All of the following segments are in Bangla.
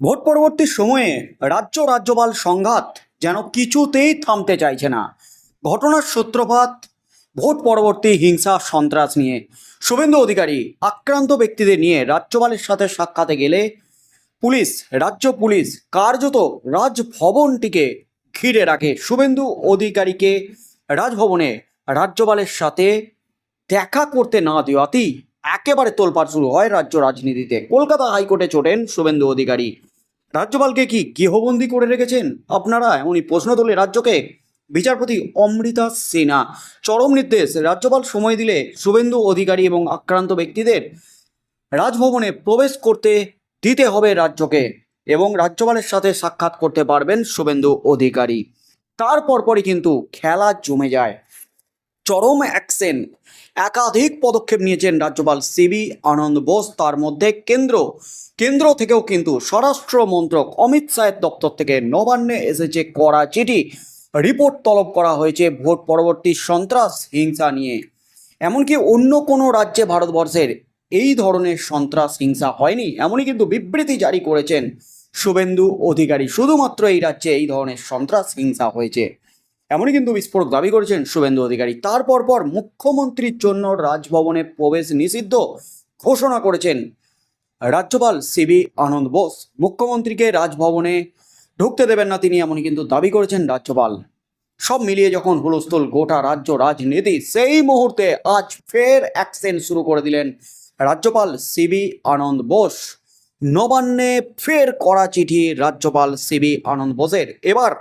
ভোট পরবর্তী সময়ে রাজ্য রাজ্যপাল সংঘাত যেন কিছুতেই থামতে চাইছে না। ঘটনার সূত্রপাত, ভোট পরবর্তী হিংসা, সন্ত্রাস নিয়ে। শুভেন্দু অধিকারী আক্রান্ত ব্যক্তিদের নিয়ে রাজ্যপালের সাথে সাক্ষাতে গেলে পুলিশ, রাজ্য পুলিশ কার্যত রাজভবনটিকে ঘিরে রাখে। শুভেন্দু অধিকারীকে রাজভবনে রাজ্যপালের সাথে দেখা করতে না দেওয়াতেই একেবারে তোলপাড় শুরু হয় রাজ্য রাজনীতিতে। কলকাতা হাইকোর্টে ছোটেন শুভেন্দু অধিকারী। রাজ্যপালকে কি গৃহবন্দী করে রেখেছেন? আপনারা এমনই প্রশ্ন তোলে রাজ্যকে। বিচারপতি অমৃতা সিনহা চরম নির্দেশ, রাজ্যপাল সময় দিলে শুভেন্দু অধিকারী এবং আক্রান্ত ব্যক্তিদের রাজভবনে প্রবেশ করতে দিতে হবে রাজ্যকে এবং রাজ্যপালের সাথে সাক্ষাৎ করতে পারবেন শুভেন্দু অধিকারী। তার পরপরই কিন্তু খেলা জমে যায়। চরম অ্যাকশন। একাধিক পদক্ষেপ নিয়েছেন রাজ্যপাল সিবি আনন্দ বোস। তার মধ্যে কেন্দ্র কেন্দ্র থেকেও কিন্তু স্বরাষ্ট্র মন্ত্রক অমিত শাহের দপ্তর থেকে নবান্নে এসেছে করা চিঠি রিপোর্ট তলব করা হয়েছে ভোট পরবর্তী সন্ত্রাস, হিংসা নিয়ে। এমনকি অন্য কোনো রাজ্যে ভারতবর্ষের এই ধরনের সন্ত্রাস, হিংসা হয়নি। এমনই কিন্তু বিবৃতি জারি করেছেন শুভেন্দু অধিকারী। শুধুমাত্র এই রাজ্যে এই ধরনের সন্ত্রাস, হিংসা হয়েছে। এমনই কিন্তু বিস্ফোরক দাবি করেছেন শুভেন্দু অধিকারী। তারপর পর মুখ্যমন্ত্রীর জন্য রাজভবনে প্রবেশ নিষিদ্ধ ঘোষণা করেছেন রাজ্যপাল সিবি আনন্দ বোস। মুখ্যমন্ত্রীকে রাজভবনে ঢুকতে দেবেন না তিনি এমনই কিন্তু দাবি করেছেন রাজ্যপাল। সব মিলিয়ে যখন হুলস্থুল গোটা রাজ্য রাজনীতি, সেই মুহূর্তে আজ ফের অ্যাকশন শুরু করে দিলেন রাজ্যপাল সিবি আনন্দ বোস। নবান্নে ফের করা চিঠি রাজ্যপাল সিবি আনন্দ বোসের। এবার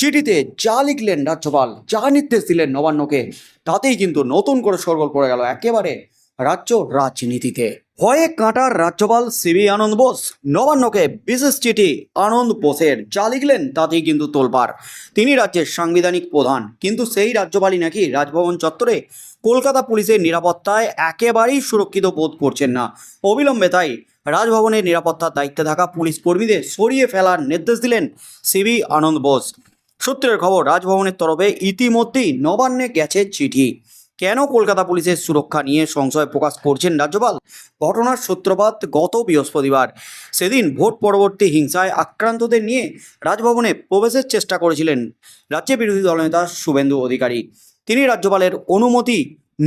চিঠিতে যা লিখলেন রাজ্যপাল, যা নির্দেশ দিলেন নবান্নকে, তাতেই কিন্তু নতুন করে সরগোল পড়ে গেল একেবারে রাজ্য রাজনীতিতে। ভয়ে কাঁটার রাজ্যপাল সিবি আনন্দ বোস, নবান্নকে বিশেষ চিঠি আনন্দ বোসের, যা লিখলেন তাতেই কিন্তু তোলপাড়। তিনি রাজ্যের সাংবিধানিক প্রধান, কিন্তু সেই রাজ্যপালই নাকি রাজভবন চত্বরে কলকাতা পুলিশের নিরাপত্তায় একেবারেই সুরক্ষিত বোধ করছেন না। অবিলম্বে তাই রাজভবনের নিরাপত্তার দায়িত্বে থাকা পুলিশ কর্মীদের সরিয়ে ফেলার নির্দেশ দিলেন সিবি আনন্দ বোস। সূত্রের খবর, রাজভবনের তরফে ইতিমধ্যেই নবান্নে গেছে চিঠি। কেন কলকাতা পুলিশের সুরক্ষা নিয়ে সংশয় প্রকাশ করছেন রাজ্যপাল? ঘটনার সূত্রপাত গত বৃহস্পতিবার। সেদিন ভোট পরবর্তী হিংসায় আক্রান্তদের নিয়ে রাজভবনে প্রবেশের চেষ্টা করেছিলেন রাজ্যের বিরোধী দলনেতা শুভেন্দু অধিকারী। তিনি রাজ্যপালের অনুমতি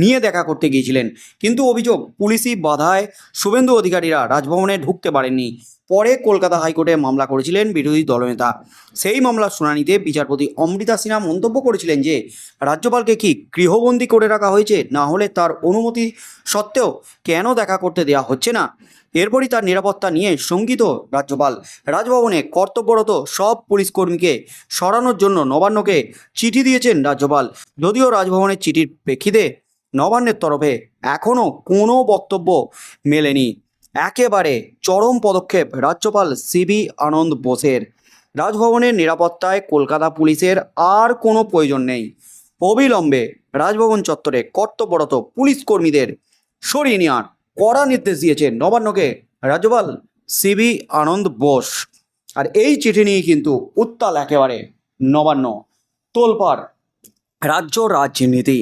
নিয়ে দেখা করতে গিয়েছিলেন, কিন্তু অভিযোগ পুলিশি বাধায় শুভেন্দু অধিকারীরা রাজভবনে ঢুকতে পারেননি। পরে কলকাতা হাইকোর্টে মামলা করেছিলেন বিরোধী দলনেতা। সেই মামলার শুনানিতে বিচারপতি অমৃতা সিনহা মন্তব্য করেছিলেন যে, রাজ্যপালকে কি গৃহবন্দী করে রাখা হয়েছে? না হলে তার অনুমতি সত্ত্বেও কেন দেখা করতে দেওয়া হচ্ছে না? এরপরই তার নিরাপত্তা নিয়ে শঙ্কিত রাজ্যপাল। রাজভবনে কর্তব্যরত সব পুলিশ কর্মীকে সরানোর জন্য নবান্নকে চিঠি দিয়েছেন রাজ্যপাল। যদিও রাজভবনের চিঠির প্রেক্ষিতে নবান্নের তরফে এখনও কোনো বক্তব্য মেলেনি। একেবারে চরম পদক্ষেপ রাজ্যপাল সিবি আনন্দ বোসের। রাজভবনের নিরাপত্তায় কলকাতা পুলিশের আর কোনো প্রয়োজন নেই। অবিলম্বে রাজভবন চত্বরে কর্তব্যরত পুলিশ কর্মীদের সরিয়ে নেওয়ার কড়া নির্দেশ দিয়েছেন নবান্নকে রাজ্যপাল সিবি আনন্দ বোস। আর এই চিঠি নিয়ে কিন্তু উত্তাল একেবারে নবান্ন। তোলপাড় রাজ্য রাজনীতি।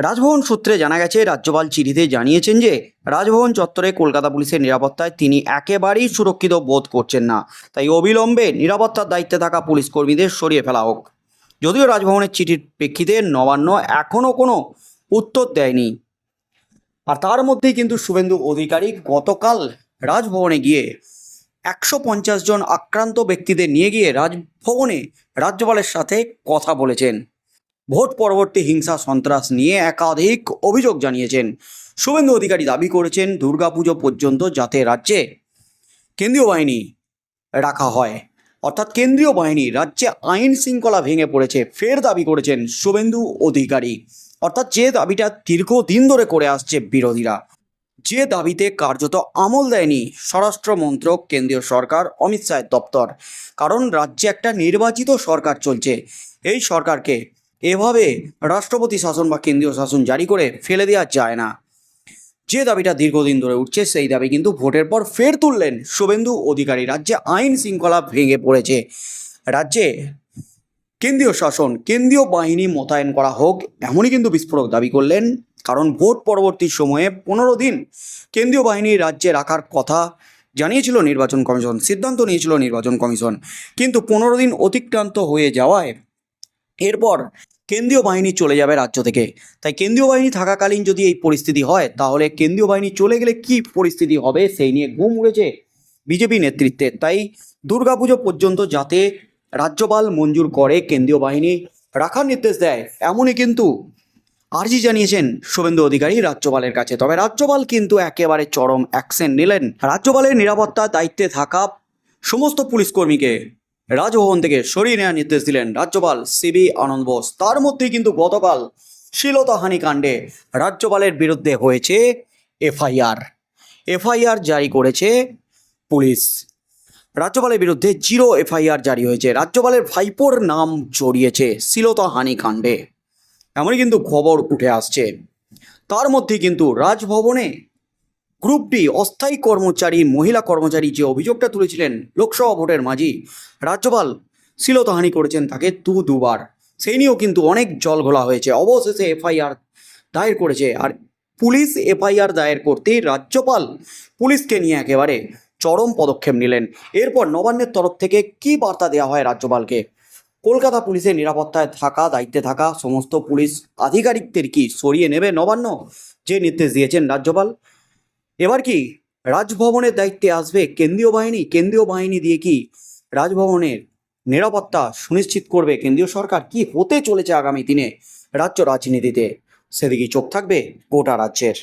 রাজভবন সূত্রে জানা গেছে, রাজ্যপাল চিঠিতে জানিয়েছেন যে, রাজভবন চত্বরে কলকাতা পুলিশের নিরাপত্তায় তিনি একেবারেই সুরক্ষিত বোধ করছেন না। তাই অবিলম্বে নিরাপত্তার দায়িত্বে থাকা পুলিশ কর্মীদের সরিয়ে ফেলা হোক। যদিও রাজভবনের চিঠির প্রেক্ষিতে নবান্ন এখনও কোনো উত্তর দেয়নি। আর তার মধ্যেই কিন্তু শুভেন্দু অধিকারী গতকাল রাজভবনে গিয়ে একশো পঞ্চাশ জন আক্রান্ত ব্যক্তিদের নিয়ে গিয়ে রাজভবনে রাজ্যপালের সাথে কথা বলেছেন। ভোট পরবর্তী হিংসা, সন্ত্রাস নিয়ে একাধিক অভিযোগ জানিয়েছেন। শুভেন্দু অধিকারী দাবি করেছেন দুর্গাপুজো পর্যন্ত যাতে রাজ্যে কেন্দ্রীয় বাহিনী রাখা হয়। অর্থাৎ কেন্দ্রীয় বাহিনী রাজ্যে আইন শৃঙ্খলা ভেঙে পড়েছে, ফের দাবি করেছেন শুভেন্দু অধিকারী। অর্থাৎ যে দাবিটা দীর্ঘদিন ধরে করে আসছে বিরোধীরা, যে দাবিতে কার্যত আমল দেয়নি স্বরাষ্ট্র মন্ত্রক কেন্দ্রীয় সরকার অমিত শাহের দপ্তর। কারণ রাজ্যে একটা নির্বাচিত সরকার চলছে, এই সরকারকে এভাবে রাষ্ট্রপতি শাসন বা কেন্দ্রীয় শাসন জারি করে ফেলে দেওয়া যায় না। যে দাবিটা দীর্ঘদিন ধরে উঠছে, সেই দাবি কিন্তু ভোটের পর ফের তুললেন শুভেন্দু অধিকারী। রাজ্যে আইন শৃঙ্খলা ভেঙে পড়েছে। রাজ্যে কেন্দ্রীয় শাসন, কেন্দ্রীয় বাহিনী মোতায়েন করা হোক, এমনই কিন্তু বিস্ফোরক দাবি করলেন। কারণ ভোট পরবর্তী সময়ে পনেরো দিন কেন্দ্রীয় বাহিনী রাজ্যে রাখার কথা জানিয়েছিল নির্বাচন কমিশন, সিদ্ধান্ত নিয়েছিল নির্বাচন কমিশন। কিন্তু পনেরো দিন অতিক্রান্ত হয়ে যাওয়ায় এরপর কেন্দ্রীয় বাহিনী চলে যাবে রাজ্য থেকে। তাই কেন্দ্রীয় বাহিনী থাকাকালীন যদি এই পরিস্থিতি হয়, তাহলে কেন্দ্রীয় বাহিনী চলে গেলে কি পরিস্থিতি হবে সেই নিয়ে ঘুম উড়েছে বিজেপি নেতৃত্বে। তাই দুর্গাপুজো পর্যন্ত যাতে রাজ্যপাল মঞ্জুর করে, কেন্দ্রীয় বাহিনী রাখার নির্দেশ দেয়, এমনই কিন্তু আর্জি জানিয়েছেন শুভেন্দু অধিকারী রাজ্যপালের কাছে। তবে রাজ্যপাল কিন্তু একেবারে চরম অ্যাকশন নিলেন। রাজ্যপালের নিরাপত্তা, দায়িত্বে থাকা সমস্ত পুলিশ কর্মীকে রাজভবন থেকে সরিয়ে নেওয়ার নির্দেশ দিলেন রাজ্যপাল সিবি আনন্দ বোস। তার মধ্যেই কিন্তু গতকাল শ্লীলতাহানি কাণ্ডে রাজ্যপালের বিরুদ্ধে হয়েছে এফআইআর। এফআইআর জারি করেছে পুলিশ। রাজ্যপালের বিরুদ্ধে জিরো এফআইআর জারি হয়েছে। রাজ্যপালের ভাইপোর নাম জড়িয়েছে শ্লীলতাহানি কাণ্ডে। এমনই কিন্তু খবর উঠে আসছে। তার মধ্যে কিন্তু রাজভবনে গ্রুপ ডি, অস্থায়ী কর্মচারী, মহিলা কর্মচারী যে অভিযোগটা তুলেছিলেন লোকসভা ভোটের মাঝি, রাজ্যপাল শ্লীলতাহানি করেছেন তাকে দু দুবার। সেই নিয়েও কিন্তু অনেক জল ঘোলা হয়েছে। অবশেষে এফআইআর দায়ের করেছে। আর পুলিশ এফআইআর দায়ের করতেই রাজ্যপাল পুলিশকে নিয়ে একেবারে চরম পদক্ষেপ নিলেন। এরপর নবান্নের তরফ থেকে কি বার্তা দেওয়া হয় রাজ্যপালকে? কলকাতা পুলিশের নিরাপত্তায় থাকা, দায়িত্বে থাকা সমস্ত পুলিশ আধিকারিকদের কি সরিয়ে নেবে নবান্ন? যে নির্দেশ দিয়েছেন রাজ্যপাল। এবার কি রাজভবনের দায়িত্বে আসবে কেন্দ্রীয় বাহিনী? কেন্দ্রীয় বাহিনী দিয়ে কি রাজভবনের নিরাপত্তা সুনিশ্চিত করবে কেন্দ্রীয় সরকার? কি হতে চলেছে আগামী দিনে রাজ্য রাজনীতিতে? সেদিকে চোখ থাকবে গোটা রাজ্যের।